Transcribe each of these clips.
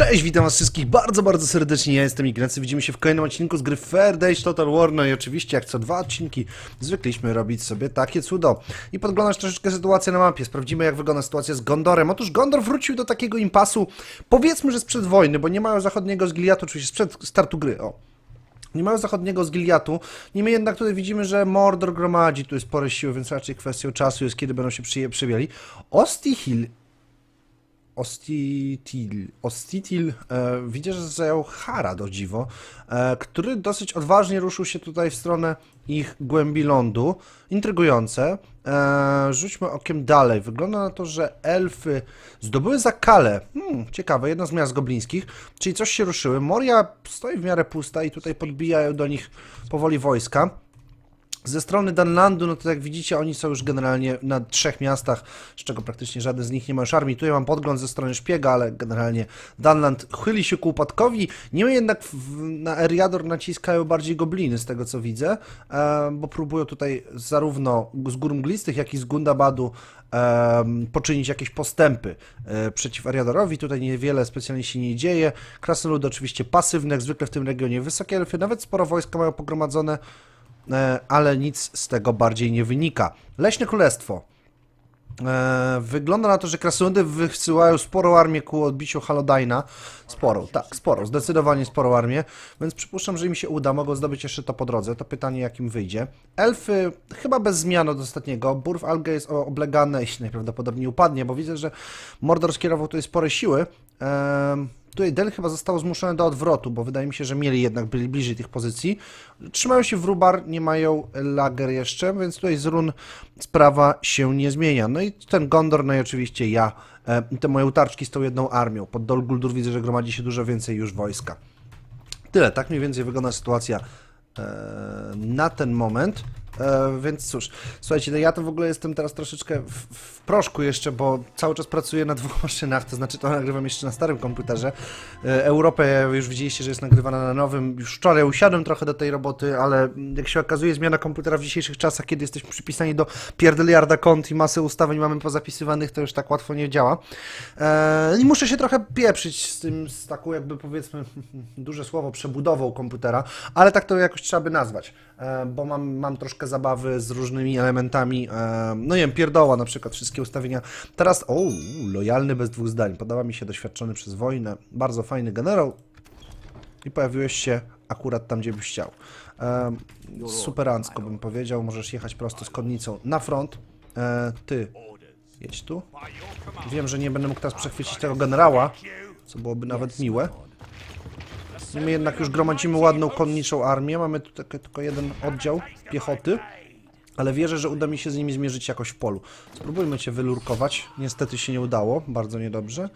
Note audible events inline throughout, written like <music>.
Cześć, witam was wszystkich bardzo, bardzo serdecznie, ja jestem Ignacy, widzimy się w kolejnym odcinku z gry Fair Days Total War, no i oczywiście jak co dwa odcinki zwykliśmy robić sobie takie cudo i podglądać troszeczkę sytuację na mapie, sprawdzimy jak wygląda sytuacja z Gondorem. Otóż Gondor wrócił do takiego impasu, powiedzmy, że sprzed wojny, bo nie mają zachodniego z Giliatu, czyli sprzed startu gry, o. Nie mają zachodniego z Giliatu, niemniej jednak tutaj widzimy, że Mordor gromadzi tu spore siły, więc raczej kwestią czasu jest, kiedy będą się przyje, przywieli. Ostihil Ostitil, Ostitil e, widzę, że zajął Harad o dziwo, e, który dosyć odważnie ruszył się tutaj w stronę ich głębi lądu. Intrygujące. E, rzućmy okiem dalej. Wygląda na to, że elfy zdobyły Zakalę. Hmm, ciekawe, jedno z miast goblińskich, czyli coś się ruszyły. Moria stoi w miarę pusta i tutaj podbijają do nich powoli wojska. Ze strony Danlandu, no to jak widzicie, oni są już generalnie na trzech miastach, z czego praktycznie żaden z nich nie ma już armii. Tu ja mam podgląd ze strony szpiega, ale generalnie Danland chyli się ku upadkowi. Niemniej jednak w, na Eriador naciskają bardziej gobliny, z tego co widzę, e, bo próbują tutaj zarówno z gór mglistych, jak i z Gundabadu em, poczynić jakieś postępy e, przeciw Ariadorowi. Tutaj niewiele specjalnie się nie dzieje. Krasnoludy oczywiście pasywne, jak zwykle w tym regionie wysokie elfy, nawet sporo wojska mają pogromadzone e, ale nic z tego bardziej nie wynika. Leśne Królestwo. E, Wygląda na to, że krasnoludy wysyłają sporą armię ku odbiciu Halodajna. Sporą, tak, sporą, zdecydowanie sporą armię, więc przypuszczam, że im się uda, mogą zdobyć jeszcze to po drodze. To pytanie, jak im wyjdzie. Elfy chyba bez zmian od ostatniego. Burf Alge jest oblegane i <laughs> najprawdopodobniej upadnie, bo widzę, że Mordor skierował tutaj spore siły. Ehm, Tutaj Del chyba zostało zmuszone do odwrotu, bo wydaje mi się, że mieli jednak byli bliżej tych pozycji. Trzymają się w Rubar, nie mają lager jeszcze, więc tutaj z run sprawa się nie zmienia. No i ten Gondor, no i oczywiście ja, e, te moje utarczki z tą jedną armią. Pod Dol Guldur widzę, że gromadzi się dużo więcej już wojska. Tyle, tak mniej więcej wygląda sytuacja e, na ten moment. E, więc cóż, słuchajcie, no ja to w ogóle jestem teraz troszeczkę w, w proszku jeszcze, bo cały czas pracuję na dwóch <laughs> maszynach, to znaczy to nagrywam jeszcze na starym komputerze. E, Europę już widzieliście, że jest nagrywana na nowym. Już wczoraj usiadłem trochę do tej roboty, ale jak się okazuje, zmiana komputera w dzisiejszych czasach, kiedy jesteśmy przypisani do pierdeliarda kont i masy ustawień mamy pozapisywanych, to już tak łatwo nie działa. E, I muszę się trochę pieprzyć z tym, z taką jakby powiedzmy, <laughs> duże słowo, przebudową komputera, ale tak to jakoś trzeba by nazwać, bo mam, mam troszkę zabawy z różnymi elementami, e, no nie wiem, pierdoła na przykład, wszystkie ustawienia. Teraz, o, lojalny bez dwóch zdań, podoba mi się doświadczony przez wojnę, bardzo fajny generał i pojawiłeś się akurat tam, gdzie byś chciał. E, superancko bym powiedział, możesz jechać prosto z konnicą na front. E, ty, jedź tu. Wiem, że nie będę mógł teraz przechwycić tego generała, co byłoby nawet miłe. My jednak już gromadzimy ładną konniczą armię. Mamy tu tylko jeden oddział piechoty, ale wierzę, że uda mi się z nimi zmierzyć jakoś w polu. Spróbujmy cię wylurkować. Niestety się nie udało, bardzo niedobrze.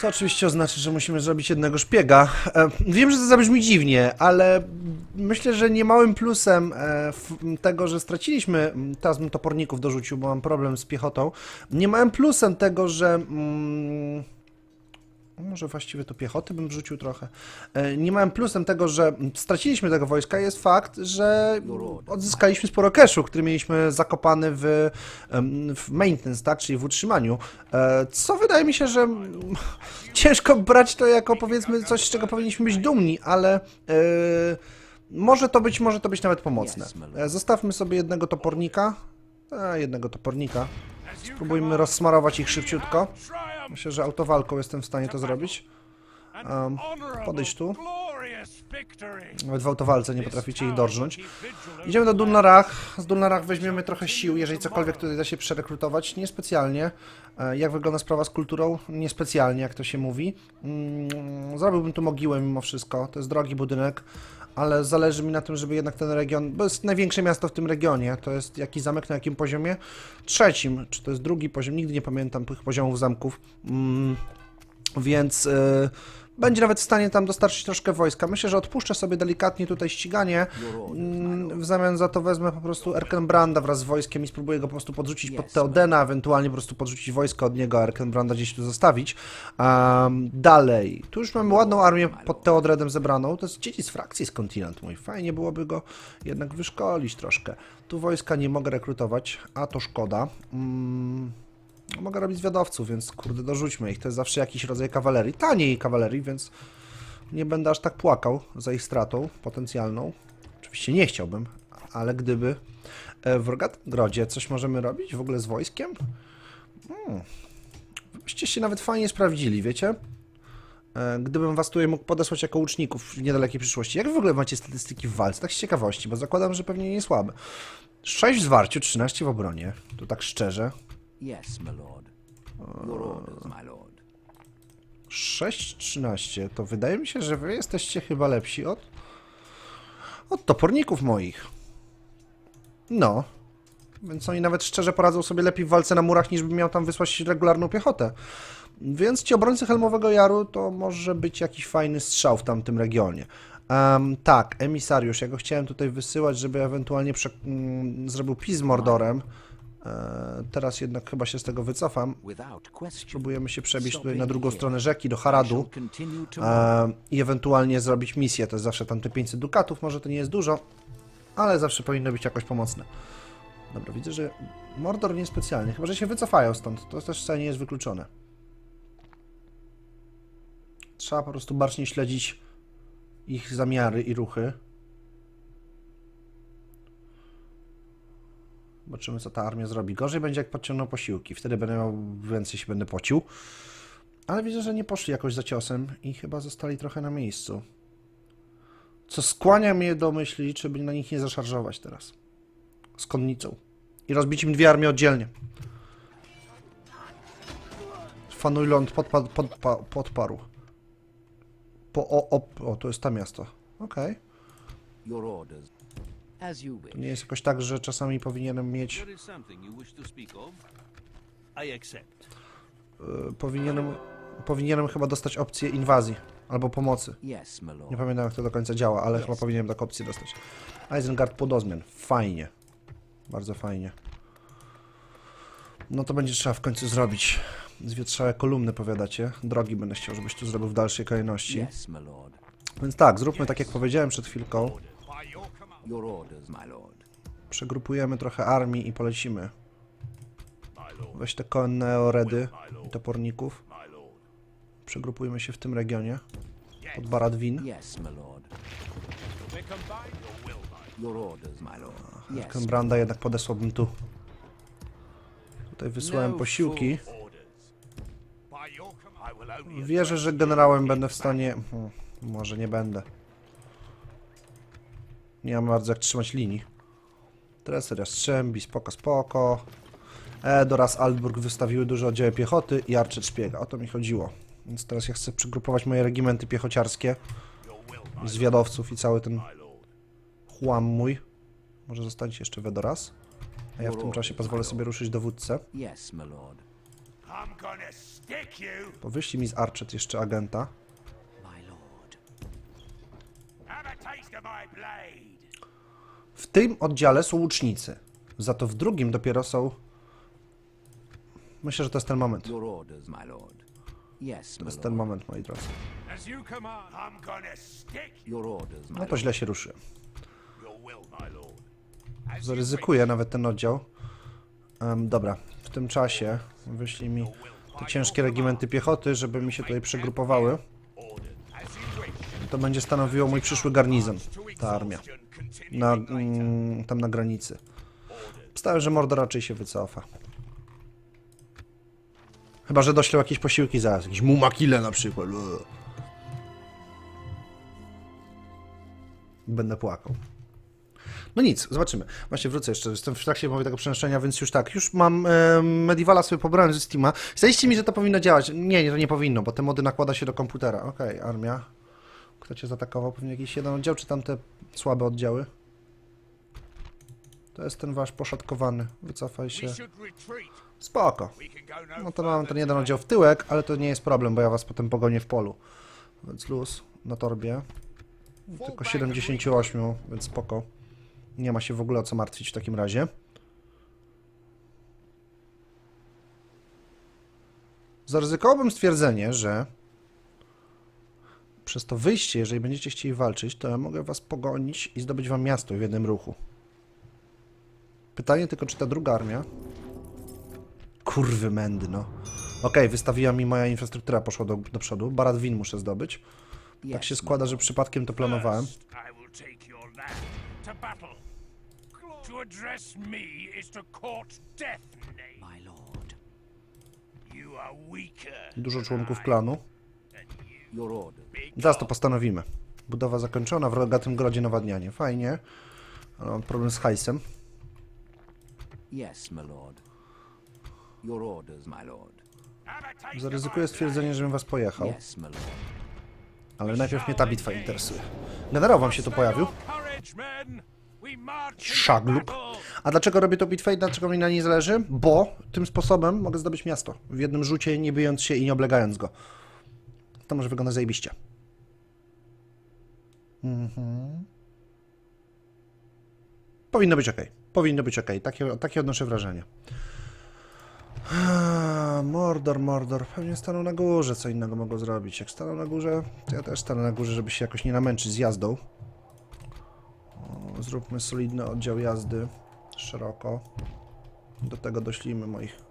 Co oczywiście oznacza, że musimy zrobić jednego szpiega. E, wiem, że to zabrzmi dziwnie, ale myślę, że niemałym plusem e, tego, że straciliśmy, teraz bym toporników dorzucił, bo mam problem z piechotą, niemałym plusem tego, że... Mm, może właściwie to piechoty bym wrzucił trochę. E, Nie małym plusem tego, że straciliśmy tego wojska jest fakt, że odzyskaliśmy sporo cashu, który mieliśmy zakopany w, w maintenance, tak, czyli w utrzymaniu. E, Co wydaje mi się, że <laughs> ciężko brać to jako powiedzmy coś, z czego powinniśmy być dumni, ale e, może to być, może to być nawet pomocne. Zostawmy sobie jednego topornika. A, jednego topornika. Spróbujmy rozsmarować ich szybciutko. Myślę, że autowalką jestem w stanie to zrobić. Um, tu. Nawet w autowalce nie potraficie ich dorżnąć. Idziemy do Dulnarach. Z Dulnarach weźmiemy trochę sił, jeżeli cokolwiek tutaj da się przerekrutować. Niespecjalnie. E, Jak wygląda sprawa z kulturą? Niespecjalnie, jak to się mówi. Mm, Zrobiłbym tu mogiłę mimo wszystko. To jest drogi budynek. Ale zależy mi na tym, żeby jednak ten region, bo jest największe miasto w tym regionie, to jest jakiś zamek na jakim poziomie? Trzecim, czy to jest drugi poziom, nigdy nie pamiętam tych poziomów zamków. Mm, więc y, będzie nawet w stanie tam dostarczyć troszkę wojska. Myślę, że odpuszczę sobie delikatnie tutaj ściganie. Mm, W zamian za to wezmę po prostu Erkenbranda wraz z wojskiem i spróbuję go po prostu podrzucić pod Teodena, ewentualnie po prostu podrzucić wojsko od niego, a Erkenbranda gdzieś tu zostawić. Um, dalej. Tu już mamy ładną armię pod Teodredem zebraną. To jest dzieci z frakcji z kontynent mój. Fajnie byłoby go jednak wyszkolić troszkę. Tu wojska nie mogę rekrutować, a to szkoda. Mm, Mogę robić zwiadowców, więc kurde, dorzućmy ich. To jest zawsze jakiś rodzaj kawalerii. Taniej kawalerii, więc nie będę aż tak płakał za ich stratą potencjalną. Oczywiście nie chciałbym, ale gdyby e, w Rogatym coś możemy robić w ogóle z wojskiem? Hmm. Byście się nawet fajnie sprawdzili, wiecie? E, Gdybym was tutaj mógł podesłać jako łuczników w niedalekiej przyszłości. Jak w ogóle macie statystyki w walce? Tak z ciekawości, bo zakładam, że pewnie nie słabe. 6 w zwarciu, 13 w obronie. To tak szczerze. Yes, my lord. Your orders, my lord. 6-13, to wydaje mi się, że wy jesteście chyba lepsi od, od toporników moich. No. Więc oni nawet szczerze poradzą sobie lepiej w walce na murach, niż bym miał tam wysłać regularną piechotę. Więc ci obrońcy Helmowego Jaru to może być jakiś fajny strzał w tamtym regionie. Em, tak, emisariusz, ja go chciałem tutaj wysyłać, żeby ewentualnie mm, zrobił pis z Mordorem. E, teraz jednak chyba się z tego wycofam. Without question. Próbujemy się przebić tutaj na drugą stronę rzeki, do Haradu e, i ewentualnie zrobić misję. To jest zawsze tam te 500 dukatów, może to nie jest dużo, ale zawsze powinno być jakoś pomocne. Dobra, widzę, że Mordor niespecjalnie, chyba że się wycofają stąd. To też wcale nie jest wykluczone. Trzeba po prostu bacznie śledzić ich zamiary i ruchy. Zobaczymy, co ta armia zrobi. Gorzej będzie, jak podciągną posiłki. Wtedy będę miał więcej się będę pocił. Ale widzę, że nie poszli jakoś za ciosem i chyba zostali trochę na miejscu. Co skłania mnie do myśli, czy na nich nie zaszarżować teraz. Z konnicą. I rozbić im dwie armie oddzielnie. Fanujlond podpadł, podpa, podparł. Po, o, o, o, to jest to miasto. Okej. Your orders. As you wish. To nie jest jakoś tak, że czasami powinienem mieć There is something you wish to speak of? I accept. powinienem, powinienem chyba dostać opcję inwazji albo pomocy. Yes, my lord. Nie pamiętam jak to do końca działa, ale chyba powinienem taką opcję dostać. Isengard podozmian. Fajnie. Bardzo fajnie. No to będzie trzeba w końcu zrobić. Zwietrzałe kolumny, powiadacie. Drogi będę chciał, żebyś tu zrobił w dalszej kolejności. Yes, my lord. Więc tak, zróbmy tak jak powiedziałem przed chwilką. Your orders, my lord. Przegrupujemy trochę armii i polecimy. Weź te konne oredy i toporników. Przegrupujmy się w tym regionie. Pod Baradwin. Yes, my lord. Your orders, my lord. Yes. Kembranda jednak podesłałbym tu. Tutaj wysłałem No posiłki. Wierzę, że generałem będę w stanie... Hmm, może nie będę. Nie mam bardzo jak trzymać linii. Treser, Jastrzębi, spoko, spoko. Edo oraz Altburg wystawiły duże oddziały piechoty i Archer szpiega. O to mi chodziło. Więc teraz ja chcę przygrupować moje regimenty piechociarskie. Zwiadowców i cały ten chłam mój. Może zostańcie jeszcze Wedoras. A ja w tym czasie pozwolę sobie ruszyć dowódcę. Wyślij mi z Archet jeszcze agenta. My lord. Have a taste of my blade. W tym oddziale są łucznicy. Za to w drugim dopiero są. Myślę, że to jest ten moment. To jest ten moment, moi drodzy. No to źle się ruszy. Zaryzykuję nawet ten oddział. Em, dobra, w tym czasie wyślij mi te ciężkie regimenty piechoty, żeby mi się tutaj przegrupowały. To będzie stanowiło mój przyszły garnizon, ta armia. Na, mm, tam na granicy. Wstałem, że Mordor raczej się wycofa. Chyba, że doślą jakieś posiłki zaraz. Jakieś mumakile na przykład. Będę płakał. No nic, zobaczymy. Właśnie wrócę jeszcze, jestem w trakcie mowy tego przenoszenia, więc już tak, już mam e, Medievala sobie pobrałem ze Steama. Zaliście mi, że to powinno działać. Nie, nie, to nie powinno, bo te mody nakłada się do komputera. Okej, armia. Kto cię zaatakował? Pewnie jakiś jeden oddział, czy tamte słabe oddziały? To jest ten wasz poszatkowany. Wycofaj się. Spoko. No to mam ten jeden oddział w tyłek, ale to nie jest problem, bo ja was potem pogonię w polu. Więc luz na torbie. Tylko 78, więc spoko. Nie ma się w ogóle o co martwić w takim razie. Zaryzykowałbym stwierdzenie, że przez to wyjście, jeżeli będziecie chcieli walczyć, to ja mogę was pogonić i zdobyć wam miasto w jednym ruchu. Pytanie tylko, czy ta druga armia Kurwy mędy, no. Okej, wystawiła mi moja infrastruktura, poszła do, do przodu. Barat win muszę zdobyć. Tak się składa, że przypadkiem to planowałem. First, I will take your land to battle. To address me is to court death, knave. My lord. You are weaker Dużo członków klanu. than you. Your orders. Zaraz to postanowimy. Budowa zakończona, w rogatym grodzie nawadnianie. Fajnie. Ale mam problem z hajsem. Yes, my lord. Your orders, my lord. Zaryzykuję stwierdzenie, żebym was pojechał. Yes, my lord. Ale najpierw mnie ta bitwa interesuje. Generał wam się tu pojawił. Battle. A dlaczego robię tą bitwę i dlaczego mi na niej zależy? Bo tym sposobem mogę zdobyć miasto. W jednym rzucie, nie bijąc się i nie oblegając go. To może wygląda zajebiście. Mhm. Powinno być ok. Powinno być ok. Takie, takie odnoszę wrażenie. Mordor, Mordor. Pewnie stanął na górze. Co innego mogą zrobić? Jak stanął na górze, to ja też stanę na górze, żeby się jakoś nie namęczyć z jazdą. Zróbmy solidny oddział jazdy. Szeroko. Do tego doślijmy moich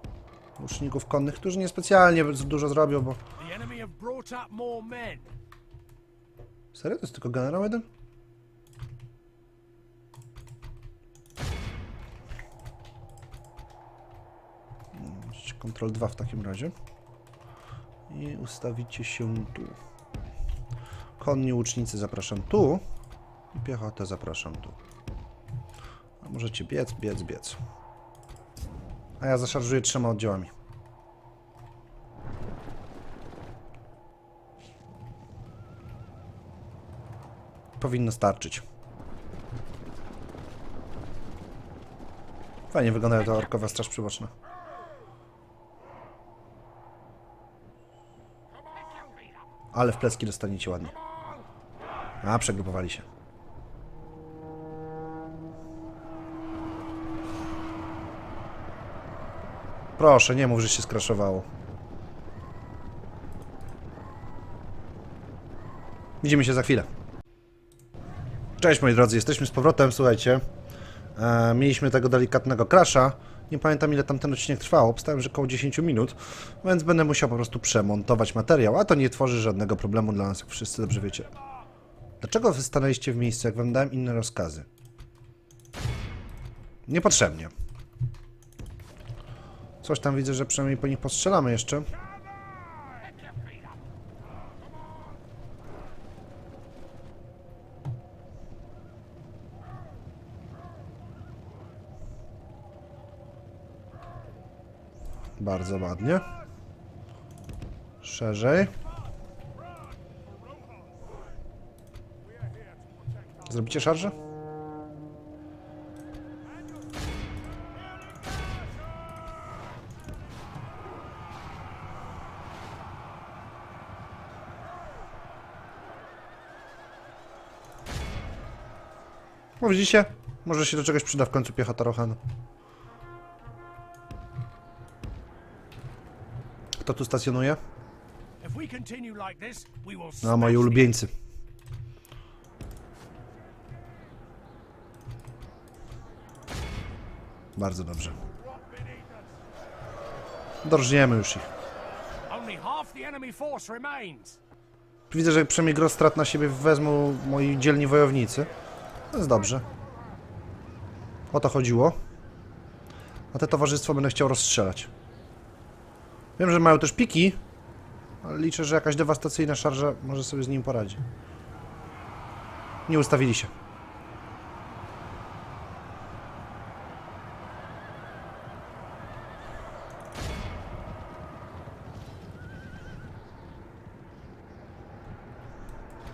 łuczników konnych, którzy niespecjalnie dużo zrobią, bo... Serio? To jest tylko generał jeden? Ctrl 2 w takim razie. I ustawicie się tu. Konni łucznicy zapraszam tu. I piechotę zapraszam tu. A możecie biec, biec, biec. A ja zaszarżuję trzema oddziałami. Powinno starczyć. Fajnie wygląda ta orkowa straż przyboczna. Ale w plecki dostaniecie ładnie. A, przegrupowali się. Proszę, nie mów, że się skraszowało. Widzimy się za chwilę. Cześć moi drodzy, jesteśmy z powrotem, słuchajcie. E, mieliśmy tego delikatnego crasha. Nie pamiętam ile tam ten odcinek trwał, obstałem, że około 10 minut, więc będę musiał po prostu przemontować materiał, a to nie tworzy żadnego problemu dla nas, jak wszyscy dobrze wiecie. Dlaczego wy stanęliście w miejscu, jak wam dałem inne rozkazy? Niepotrzebnie. Coś tam widzę, że przynajmniej po nich postrzelamy jeszcze. Bardzo ładnie. Szerzej. Zrobicie szarże? Widzicie? Może się do czegoś przyda w końcu piechota Rohanu. Kto tu stacjonuje? No, moi ulubieńcy. Bardzo dobrze. Dorżniemy już ich. Widzę, że przynajmniej gros strat na siebie wezmą moi dzielni wojownicy. To jest dobrze. O to chodziło. A te towarzystwo będę chciał rozstrzelać. Wiem, że mają też piki, ale liczę, że jakaś dewastacyjna szarża może sobie z nim poradzi. Nie ustawili się.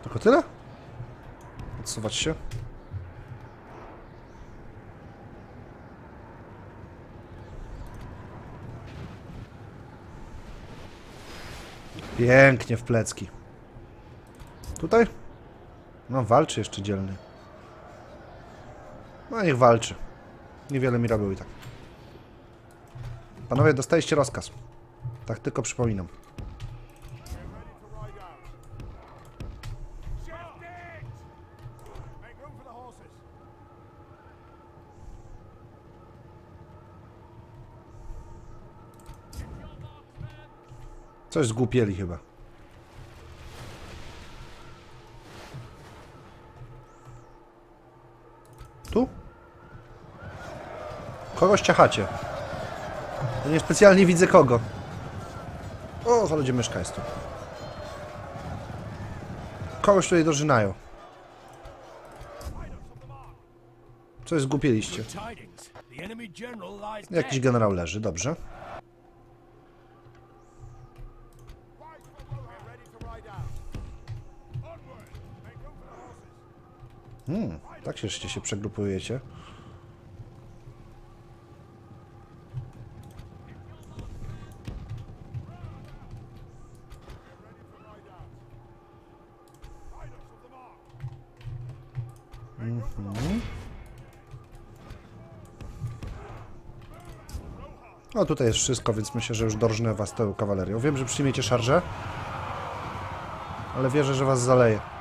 Tylko tyle? Odsuwać się. Pięknie w plecki. Tutaj? No walczy jeszcze dzielny. No niech walczy. Niewiele mi robił i tak. Panowie, dostaliście rozkaz. Tak tylko przypominam. Coś zgłupieli chyba. Tu? Kogoś ciachacie. Ja nie specjalnie widzę kogo. O, za ludzie myszka jest tu. Kogoś tutaj dożynają. Coś zgłupieliście. Jakiś generał leży, dobrze. Hmm, tak się jeszcze się przegrupujecie. Mhm. No tutaj jest wszystko, więc myślę, że już dorżnę was tą kawalerią. Wiem, że przyjmiecie szarżę, ale wierzę, że was zaleje.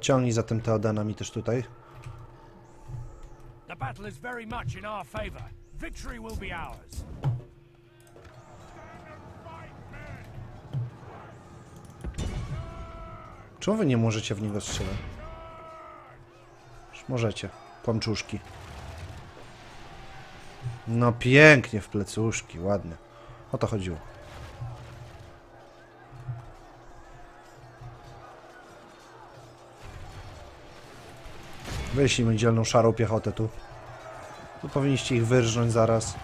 Pociągnij zatem Teodena mi też tutaj. The battle is very much in our favor. Victory will be ours. Czemu wy nie możecie w niego strzelać? Już możecie. Płamczuszki. No pięknie w plecuszki, ładnie. O to chodziło. Wyślijmy dzielną szarą piechotę tu. Tu powinniście ich wyrżnąć zaraz.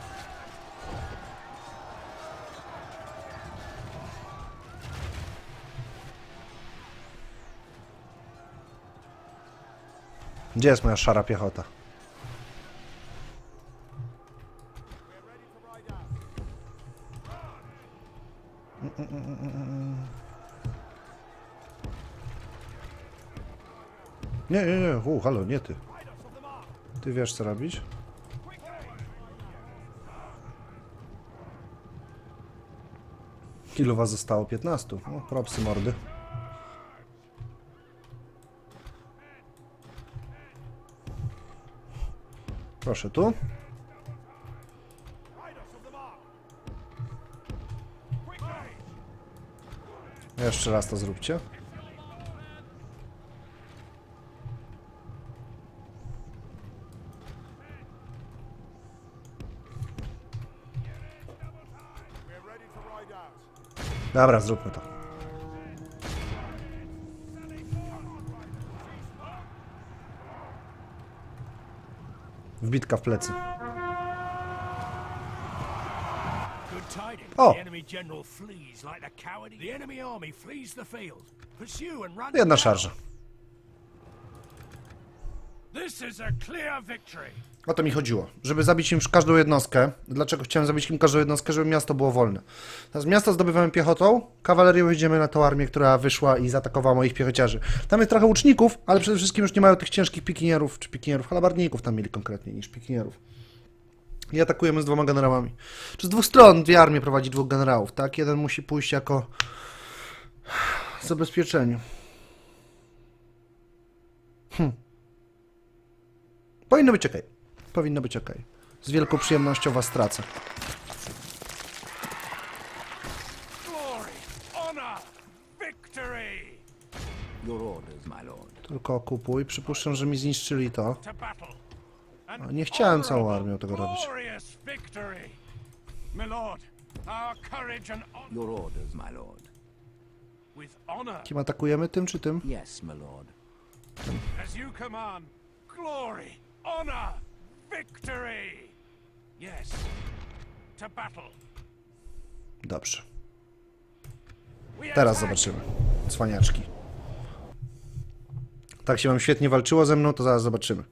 Gdzie jest moja szara piechota? Nie, nie, nie, u, halo, nie ty. Ty wiesz co robić? Ilu was zostało? 15. No, propsy mordy. Proszę tu. Jeszcze raz to zróbcie. Dobra, zróbmy to. Wbitka w plecy. Run. Jedna szarża. This is a clear victory. O to mi chodziło, żeby zabić im każdą jednostkę. Dlaczego chciałem zabić im każdą jednostkę? Żeby miasto było wolne. Teraz miasto zdobywamy piechotą, kawalerią jedziemy na tą armię, która wyszła i zaatakowała moich piechociarzy. Tam jest trochę łuczników, ale przede wszystkim już nie mają tych ciężkich pikinierów, czy pikinierów, halabardników tam mieli konkretnie niż pikinierów. I atakujemy z dwoma generałami. Czy z dwóch stron dwie armie prowadzi dwóch generałów, tak? Jeden musi pójść jako zabezpieczenie. Hm. Powinno być ok. Powinno być ok. Z wielką przyjemnością was tracę. Tylko kupuj. Przypuszczam, że mi zniszczyli to. A nie chciałem całą armią tego robić. Kim atakujemy? Tym czy tym? Yes, my lord. as you command. Glory, honor, victory. Yes. To battle. Dobrze. Teraz zobaczymy. Cwaniaczki. Tak się wam świetnie walczyło ze mną, to zaraz zobaczymy.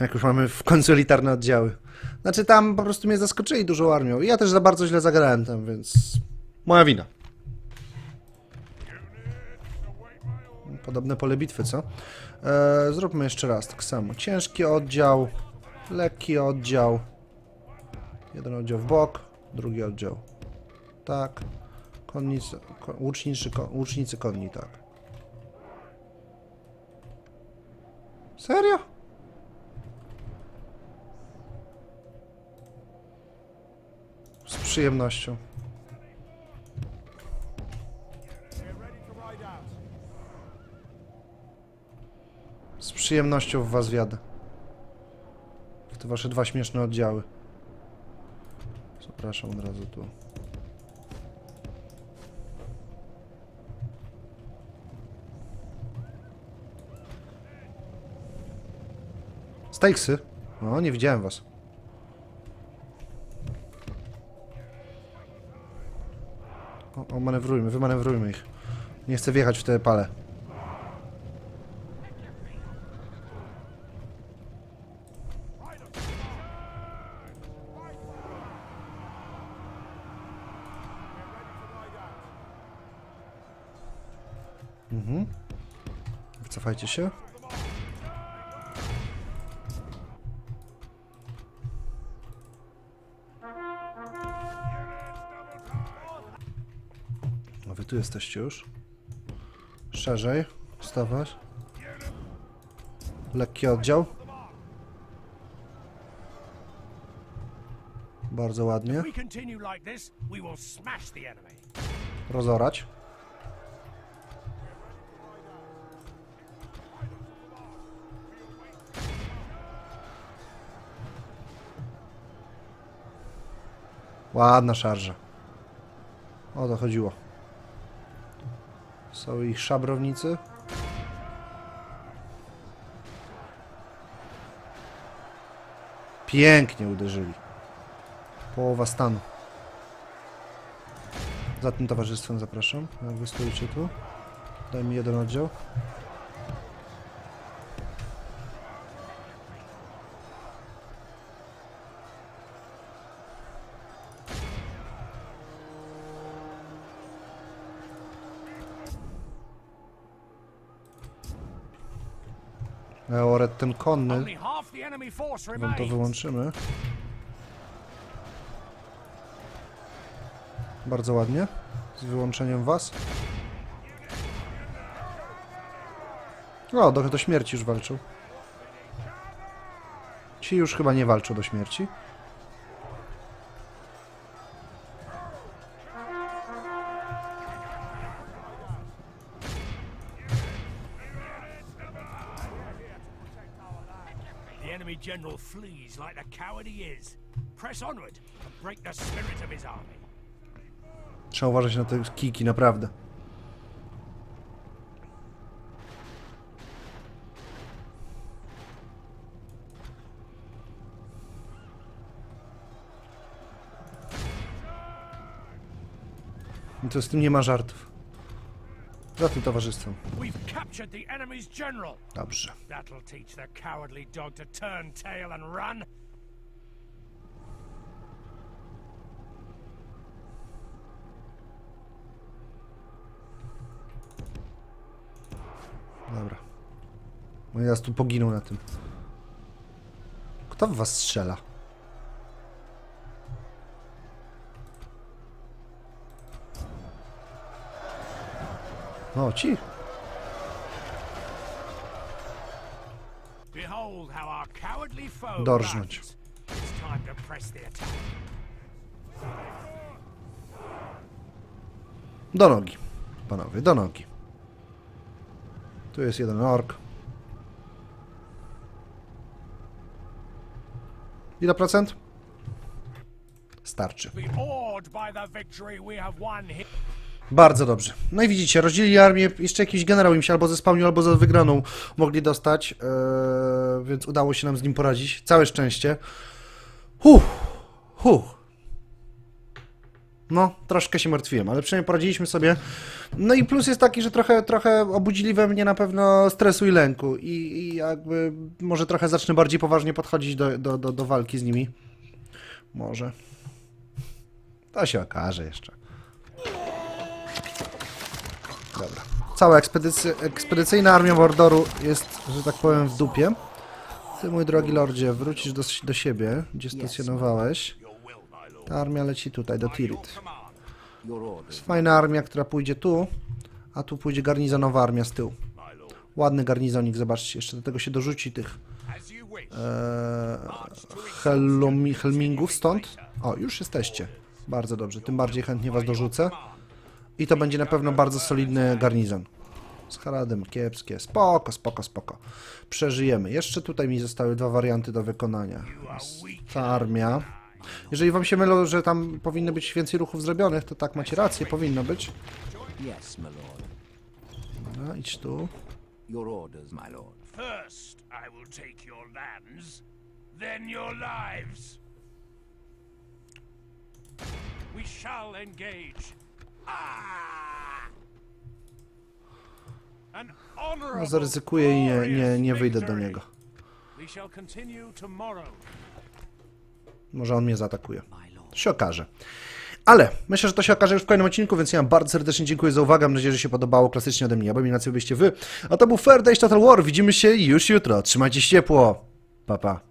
Jak już mamy w końcu elitarne oddziały. Znaczy tam po prostu mnie zaskoczyli dużą armią. I ja też za bardzo źle zagrałem tam, więc... Moja wina. Podobne pole bitwy, co? E, zróbmy jeszcze raz tak samo. Ciężki oddział, lekki oddział. Jeden oddział w bok, drugi oddział. Tak. Konnicy, ko, łuczniczy, ko, łucznicy konni, tak. Serio? Z przyjemnością. Z przyjemnością w was wjadę. Te wasze dwa śmieszne oddziały. Zapraszam od razu tu. Stakesy? O, nie widziałem was. O, o, manewrujmy, wymanewrujmy ich. Nie chcę wjechać w te pale. Wycofajcie się. No wy tu jesteście już. Szerzej. Wstawać. Lekki oddział. Bardzo ładnie. If Ładna szarża. O to chodziło. Są ich szabrownicy. Pięknie uderzyli. Połowa stanu. Za tym towarzystwem zapraszam. Jak wy stoicie tu. Daj mi jeden oddział. Eoret ten konny. Wam to wyłączymy. Bardzo ładnie. Z wyłączeniem was. O, do, do śmierci już walczył. Ci już chyba nie walczą do śmierci. Flees like the coward he is. Press onward and break the spirit of his army. Trzeba uważać na te kiki, naprawdę. I to z tym nie ma żartów. Za tym towarzystwem. We've captured the enemy's general. Dobrze. That'll teach the cowardly dog to turn tail and run. Dobra. No ja tu poginął na tym. Kto w was strzela? O, ci. Behold how our cowardly foe Dorżnąć. Do nogi. Panowie, do nogi. Tu jest jeden ork. Ile procent? Starczy. Bardzo dobrze. No i widzicie, rozdzielili armię, jeszcze jakiś generał im się albo zespałnił, albo za wygraną mogli dostać, eee, więc udało się nam z nim poradzić. Całe szczęście. Huh, huh. No, troszkę się martwiłem, ale przynajmniej poradziliśmy sobie. No i plus jest taki, że trochę, trochę obudzili we mnie na pewno stresu i lęku i, i jakby może trochę zacznę bardziej poważnie podchodzić do, do, do, do walki z nimi. Może. To się okaże jeszcze. Dobra. Cała ekspedycy ekspedycyjna armia Mordoru jest, że tak powiem, w dupie. Ty, mój drogi lordzie, wrócisz do, do siebie, gdzie stacjonowałeś. Ta armia leci tutaj, do Tirit. Orders. Fajna armia, która pójdzie tu, a tu pójdzie garnizonowa armia z tyłu. Ładny garnizonik, zobaczcie, jeszcze do tego się dorzuci tych e, helmingów stąd. O, już jesteście. Bardzo dobrze, tym bardziej chętnie was dorzucę. I to będzie na pewno bardzo solidny garnizon. Z Haradem kiepskie. Spoko, spoko, spoko. Przeżyjemy. Jeszcze tutaj mi zostały dwa warianty do wykonania. Jest Ta armia. Jeżeli wam się mylą, że tam powinno być więcej ruchów zrobionych, to tak, macie rację, powinno być. Yes, my lord. Dobra, idź tu. Your orders, my lord. First, I will take your lands, then your lives. We shall engage. No, zaryzykuję i nie, nie, nie wyjdę do niego. Może on mnie zaatakuje. To się okaże. Ale myślę, że to się okaże już w kolejnym odcinku, więc ja bardzo serdecznie dziękuję za uwagę. Mam nadzieję, że się podobało klasycznie ode mnie. Abominacja byście wy. A to był Fair Days Total War. Widzimy się już jutro. Trzymajcie się ciepło. Pa, pa.